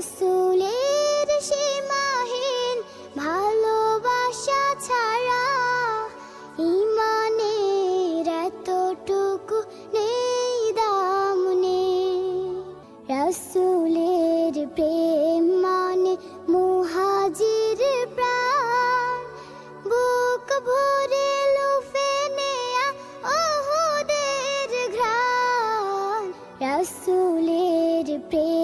রাসূলের সীমাহীন ভালোবাসা ছাড়া ইমানের এতটুকু নেই দাম নেই। রাসূলের প্রেম মানে মুহাজির প্রাণ। বুক ভরে লুফে নেয়া ওহুদের ঘ্রাণ। রাসূলের প্রেম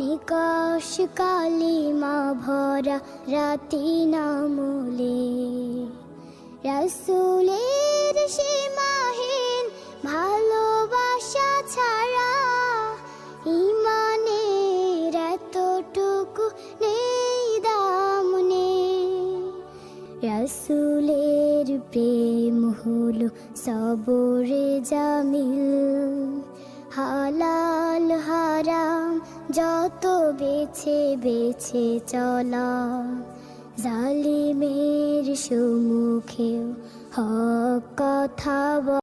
জীবন নিকশ কালিমা ভরা রাতি নামলে। রাসূলের সীমাহীন ভালোবাসা ছাড়া ইমানের এতটুকু নেই দাম নেই। রাসূলের প্রেম হলো সবরে জামিল হারাম যত বেছে বেছে চলা জালিমের সম্মুখেও হক কথা